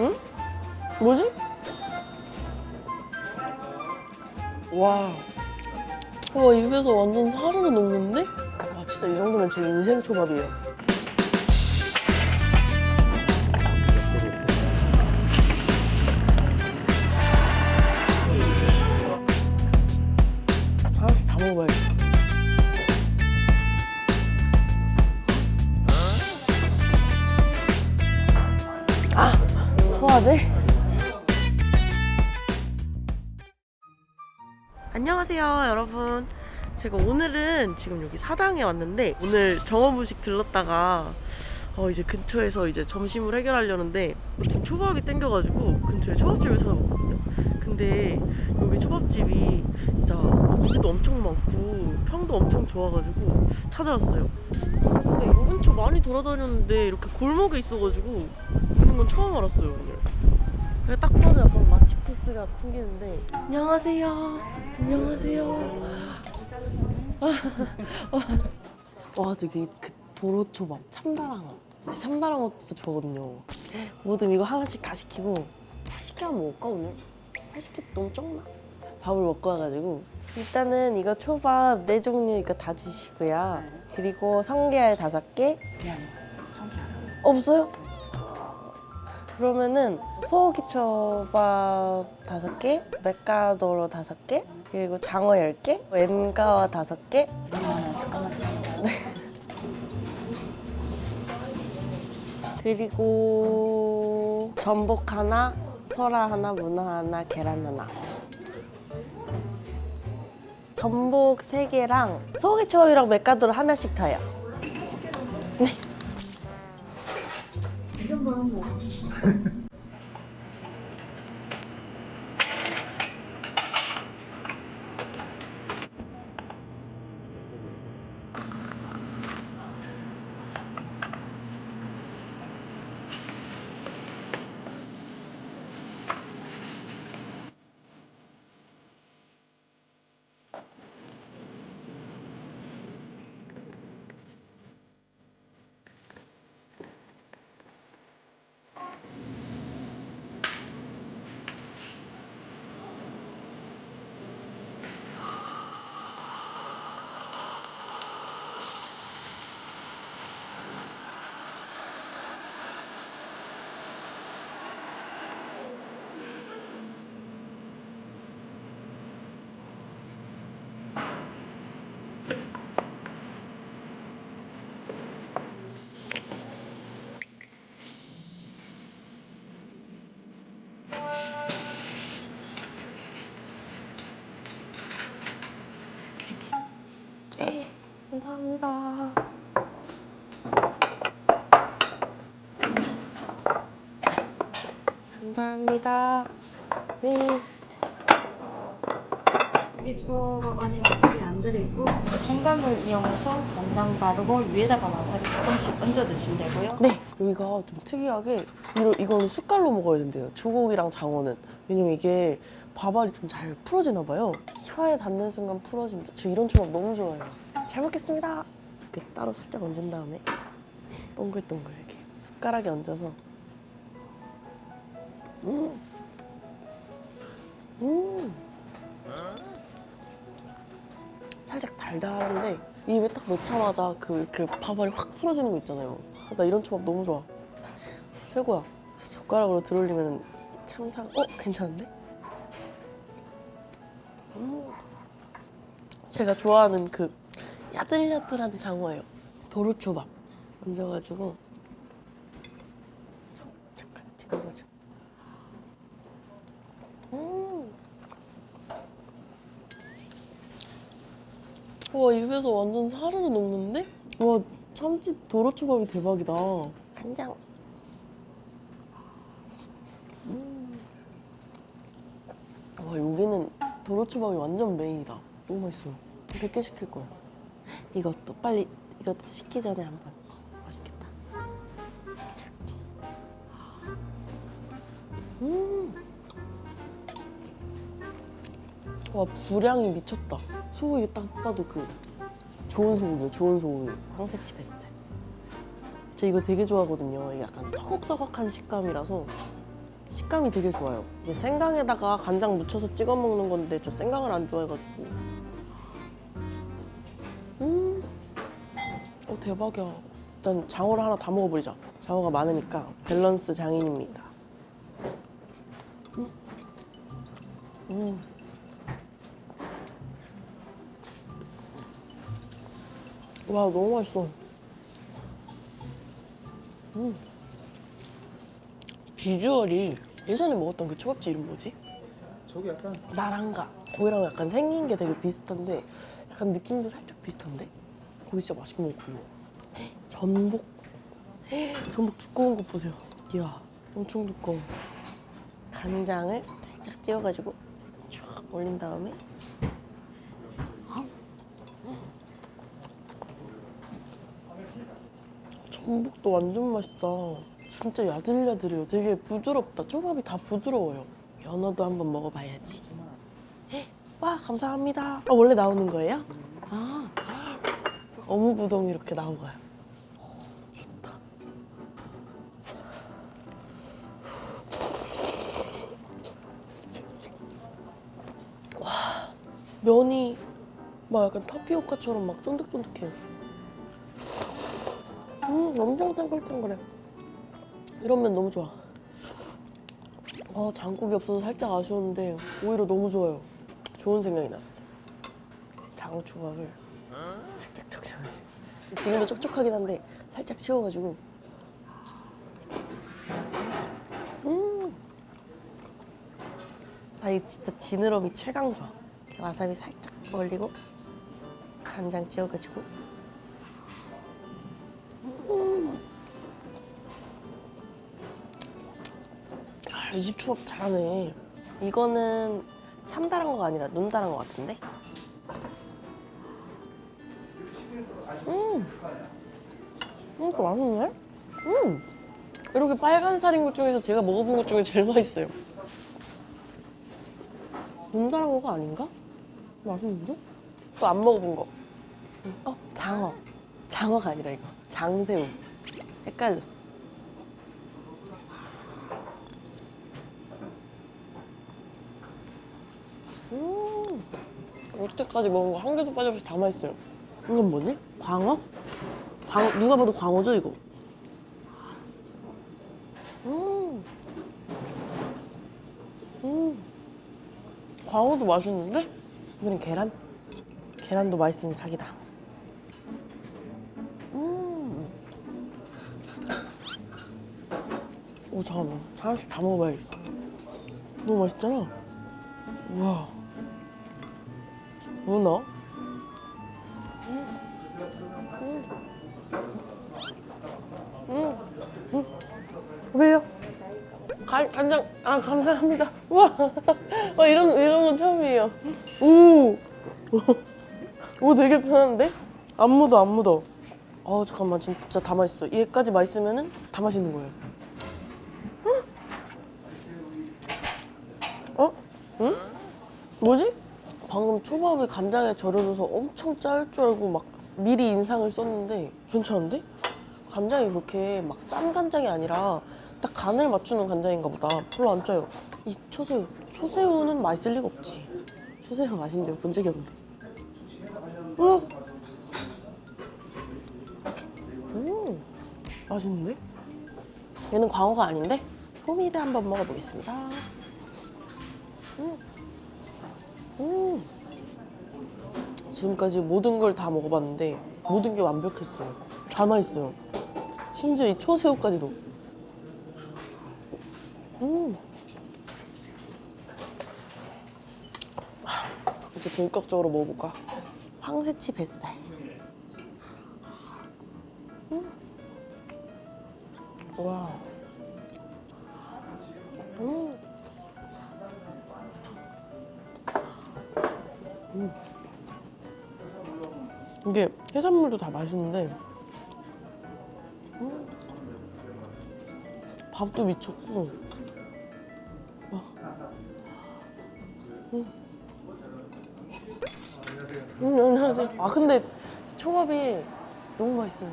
응? 뭐지? 와. 와, 입에서 완전 사르르 녹는데? 와, 진짜 이 정도면 제 인생 초밥이에요. 소화제? 안녕하세요, 여러분. 제가 오늘은 지금 여기 사당에 왔는데 오늘 정원무식 들렀다가 어, 이제 근처에서 이제 점심을 해결하려는데 지금 초밥이 땡겨가지고 근처에 초밥집을 찾아봤거든요. 근데 여기 초밥집이 진짜 메뉴도 엄청 많고 평도 엄청 좋아가지고 찾아왔어요. 근데 이 근처 많이 돌아다녔는데 이렇게 골목에 있어가지고 있는 건 처음 알았어요 오늘. 딱 봐도 약간 코스가 풍기는데 안녕하세요. 안녕하세요. 와 되게 그 도로초밥 참다랑어. 참다랑어 진짜 좋아하거든요. 뭐든 이거 하나씩 다 시키고 다 시켜면 먹을까 오늘? 한 시켜 너무 적나? 밥을 먹고 와가지고 일단은 이거 초밥 네 종류 이거 다 주시고요. 그리고 성게알 다섯 개. 없어요? 그러면은 소고기 초밥 다섯 개, 맥가도로 다섯 개, 그리고 장어 열 개, 웬가와 다섯 개. 네. 그리고 전복 하나, 설아 하나, 문어 하나, 계란 하나. 전복 세 개랑 소고기 초밥이랑 맥가도로 하나씩 타요. 그런 거. 감사합니다. 감사합니다. 네. 여기 주어가 많이 와사비 안 들어있고 생강을 이용해서 간장 바르고 위에다가 와사비 조금씩 얹어 드시면 되고요. 네, 여기가 좀 특이하게 이거, 이거는 숟갈로 먹어야 된대요. 조곡이랑 장어는. 왜냐면 이게 밥알이 좀 잘 풀어지나 봐요. 혀에 닿는 순간 풀어진다. 저 이런 초밥 너무 좋아해요. 잘 먹겠습니다. 이렇게 따로 살짝 얹은 다음에 동글동글 이렇게 숟가락에 얹어서 음. 음. 살짝 달달한데 입에 딱 넣자마자 그 이렇게 밥알이 확 풀어지는 거 있잖아요. 아, 나 이런 초밥 너무 좋아. 최고야. 젓가락으로 들어올리면 참사. 어 괜찮은데? 음. 제가 좋아하는 그 야들야들한 장어예요. 도로초밥 얹어가지고 저- 잠깐 찍어가지고. 음. 와 입에서 완전 사르르 녹는데? 와 참치 도로초밥이 대박이다. 간장. 음. 와 여기는 도로초밥이 완전 메인이다. 너무 맛있어요. 100개 시킬 거야. 이것도 빨리 이것도 식기 전에 한번 맛있겠다. 착. 음. 와 분량이 미쳤다. 소고기 딱 봐도 그 좋은 소고기요, 좋은 소고기. 황새치 뱃살. 저 이거 되게 좋아하거든요. 이게 약간 서걱서걱한 식감이라서 식감이 되게 좋아요. 이게 생강에다가 간장 묻혀서 찍어 먹는 건데 저 생강을 안 좋아해가지고. 음, 어 대박이야. 일단 장어를 하나 다 먹어버리자. 장어가 많으니까 밸런스 장인입니다. 음. 음. 와 너무 맛있어. 음. 비주얼이 예전에 먹었던 그 초밥집 이름 뭐지? 저기 약간 나랑가. 거기랑 약간 생긴 게 되게 비슷한데 약간 느낌도 살짝 비슷한데? 거기 진짜 맛있게 먹고 전복. 전복 두꺼운 거 보세요. 이야 엄청 두꺼워. 간장을 살짝 찍어가지고 쫙 올린 다음에. 전복도 완전 맛있다 진짜 야들야들해요 되게 부드럽다 초밥이 다 부드러워요 연어도 한번 먹어봐야지 와 감사합니다. 아, 원래 나오는 거예요? 아 어묵우동 이렇게 나오고요. 좋다. 와 면이 막 약간 타피오카처럼 막 쫀득쫀득해요. 음 엄청 탱글탱글해. 이런 면 너무 좋아. 아 장국이 없어서 살짝 아쉬웠는데 오히려 너무 좋아요. 좋은 생각이 났어. 장초밥을 살짝 적셔가지고 지금도 촉촉하긴 한데 살짝 치워가지고 음, 아이 진짜 지느러미 최강 좋아. 와사비 살짝 올리고 간장 찍어가지고 이 집 초밥 잘하네. 이거는 참다란 거가 아니라 눈다란 거 같은데? 음, 음, 이거 맛있네? 음, 이렇게 빨간 살인 것 중에서 제가 먹어본 것 중에 제일 맛있어요. 눈다란 거가 아닌가? 맛있는데? 또 안 먹어본 거. 어, 장어. 장어가 아니라 이거. 장새우. 헷갈렸어. 음, 여태까지 먹은 거 한 개도 빠짐없이 다 맛있어요. 이건 뭐지? 광어? 광어 누가 봐도 광어죠 이거. 음, 음, 광어도 맛있는데? 이번엔 계란? 계란도 맛있으면 사기다. 음. 오 잠깐만 하나씩 다 먹어봐야겠어. 너무 맛있잖아. 우와. 문어? 음. 음. 왜요? 간, 간장, 아, 감사합니다. 우와. 와, 이런, 이런 건 처음이에요. 오. 오, 되게 편한데? 안 묻어, 안 묻어. 어, 잠깐만. 진짜 다 맛있어. 얘까지 맛있으면은 다 맛있는 거예요. 어? 응? 뭐지? 방금 초밥이 간장에 절여져서 엄청 짤 줄 알고 막 미리 인상을 썼는데 괜찮은데? 간장이 그렇게 막 짠 간장이 아니라 딱 간을 맞추는 간장인가 보다. 별로 안 짜요. 이 초새우. 초새우는 맛있을 리가 없지. 초새우 맛있는데 본 적이 없는데. 음. 음. 맛있는데? 얘는 광어가 아닌데? 호미를 한번 먹어보겠습니다. 지금까지 모든 걸 다 먹어봤는데 모든 게 완벽했어요. 다 맛있어요. 심지어 이 초새우까지도. 음. 이제 본격적으로 먹어볼까? 황새치 뱃살. 음. 와. 이게 해산물도 다 맛있는데 음. 밥도 미쳤고 와. 음. 음, 안녕하세요. 아 근데 초밥이 너무 맛있어요.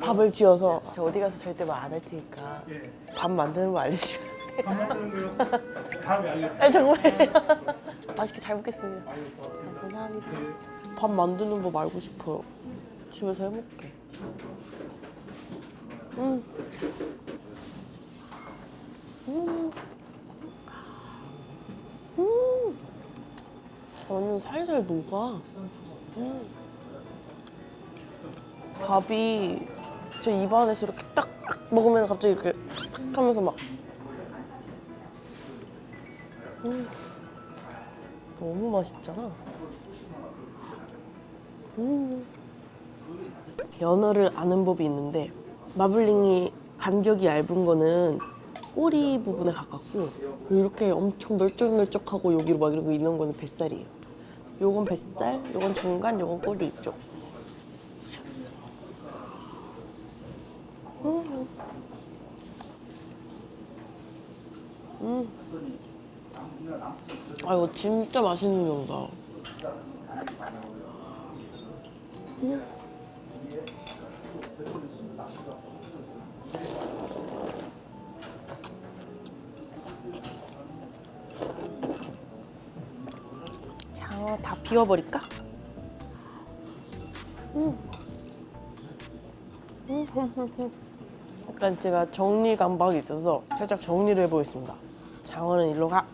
밥을 쥐어서 저 어디 가서 절대 말 안 할 테니까 예. 밥 만드는 거 알려주시면 밥 만드는 거요. 다음에 알려드릴게요. 아니 정말 맛있게 잘 먹겠습니다 아유, 고맙습니다. 감사합니다 예. 밥 만드는 거 말고 싶어요 집에서 해먹게 음. 음. 음. 완전 살살 녹아 음. 밥이 제 입안에서 이렇게 딱 먹으면 갑자기 이렇게 싹 하면서 막 음. 너무 맛있잖아. 음. 연어를 아는 법이 있는데 마블링이 간격이 얇은 거는 꼬리 부분에 가깝고 이렇게 엄청 널쩍널쩍하고 여기로 막 이러고 있는 거는 뱃살이에요. 요건 뱃살, 요건 중간, 요건 꼬리 이쪽. 음. 음. 아 이거 진짜 맛있는 면이다. 음. 장어 다 비워버릴까? 음. 음. 약간 제가 정리 감각이 있어서 살짝 정리를 해보겠습니다. 장어는 일로 가.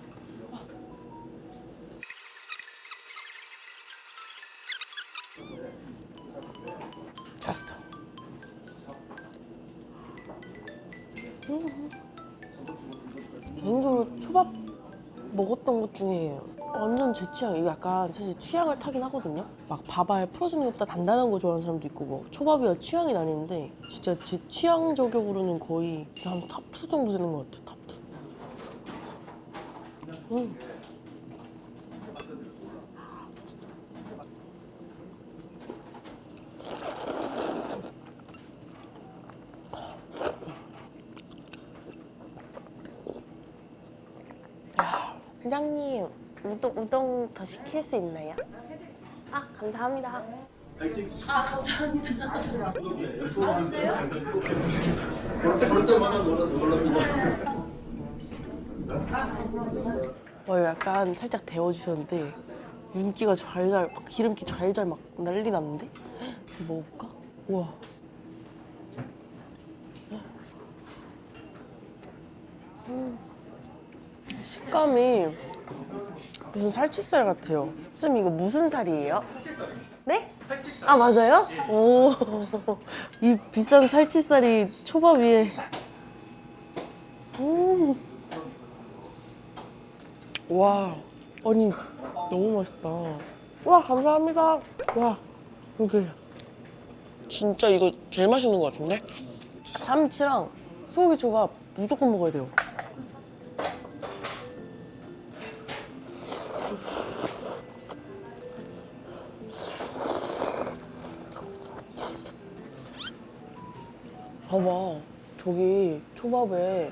제 취향. 이게 약간 사실 취향을 타긴 하거든요. 막 밥알 풀어주는 것보다 단단한 거 좋아하는 사람도 있고 뭐 초밥이야 취향이 나뉘는데 진짜 제 취향 저격으로는 거의 한 탑2 정도 되는 것 같아요. 탑2. 음. 회장님 우동 우동 더 시킬 수 있나요? 아 감사합니다. 와 이거 약간 살짝 데워주셨는데 윤기가 잘잘 막 기름기 잘잘 막 난리 났는데 먹어볼까? 우와 음. 식감이 무슨 살치살 같아요. 쌤 이거 무슨 살이에요? 네? 아 맞아요? 오, 이 비싼 살치살이 초밥 위에. 음. 와, 아니 너무 맛있다. 와 감사합니다. 와 여기 진짜 이거 제일 맛있는 것 같은데? 참치랑 소고기 초밥 무조건 먹어야 돼요. 초밥에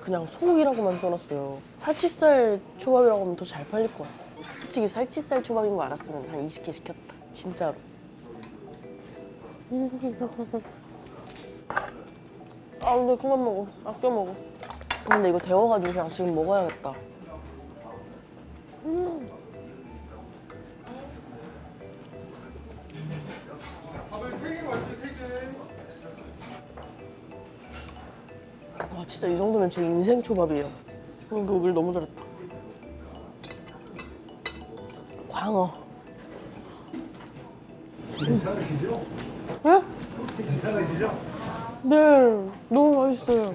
그냥 소고기라고만 써놨어요. 살치살 초밥이라고 하면 더 잘 팔릴 것 같아 솔직히 살치살 초밥인 거 알았으면 한 20개 시켰다. 진짜로. 아 근데 그만 먹어. 아껴 먹어. 근데 이거 데워가지고 그냥 지금 먹어야겠다. 음. 진짜 이 정도면 제 인생 초밥이에요. 어, 이거 오길 너무 잘했다. 광어. 괜찮으시죠? 네? 괜찮으시죠? 네, 너무 맛있어요.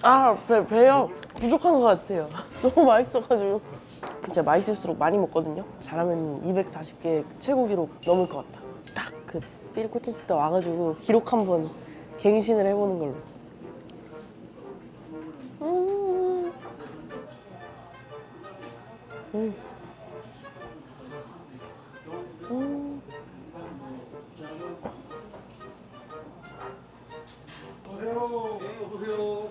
아, 배, 배요. 부족한 것 같아요. 너무 맛있어가지고. 진짜 맛있을수록 많이 먹거든요. 잘하면 240개 최고 기록 넘을 것 같다. 딱 그 삐리 코튼 스 때 와가지고 기록 한번 갱신을 해보는 걸로. 네, 오세요.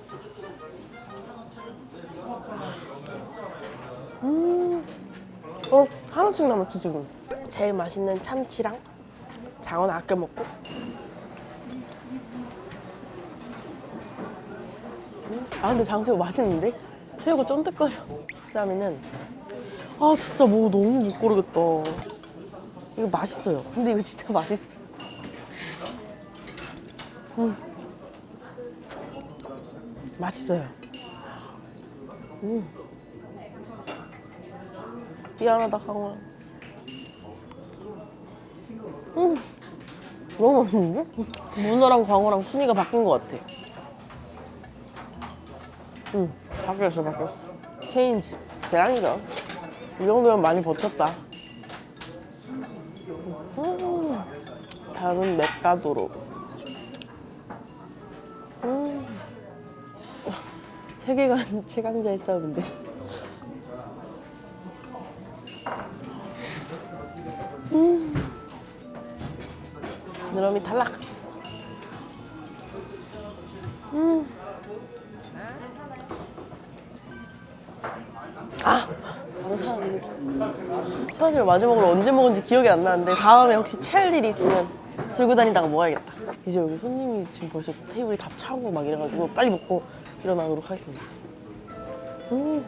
음. 어, 하나씩 남았지, 지금. 제일 맛있는 참치랑 장어는 아껴 먹고. 음, 아 근데 장새우 맛있는데? 새우가 쫀득거려. 13위는 아 진짜 뭐 너무 못 고르겠다. 이거 맛있어요. 근데 이거 진짜 맛있어. 음. 맛있어요. 음. 미안하다 강호야. 음. 너무 맛있는데? 문어랑 광어랑 순위가 바뀐 것 같아. 응, 바뀌었어, 바뀌었어. 체인지. 대량이다. 이 정도면 많이 버텼다. 음, 다른 맥가도로. 음. 세계관 최강자의 싸움인데. 지느러미 탈락. 음. 감사합니다. 사실 마지막으로 언제 먹은지 기억이 안 나는데 다음에 혹시 체할 일이 있으면 들고 다니다가 먹어야겠다. 이제 여기 손님이 지금 벌써 테이블이 다 차고 막 이래가지고 빨리 먹고 일어나도록 하겠습니다. 음.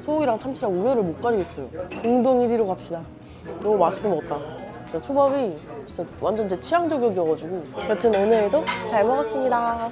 소고기랑 참치랑 우열을 못 가리겠어요. 공동 1위로 갑시다. 너무 맛있게 먹었다. 진짜 초밥이 진짜 완전 제 취향 저격이어가지고 여튼 오늘도 잘 먹었습니다.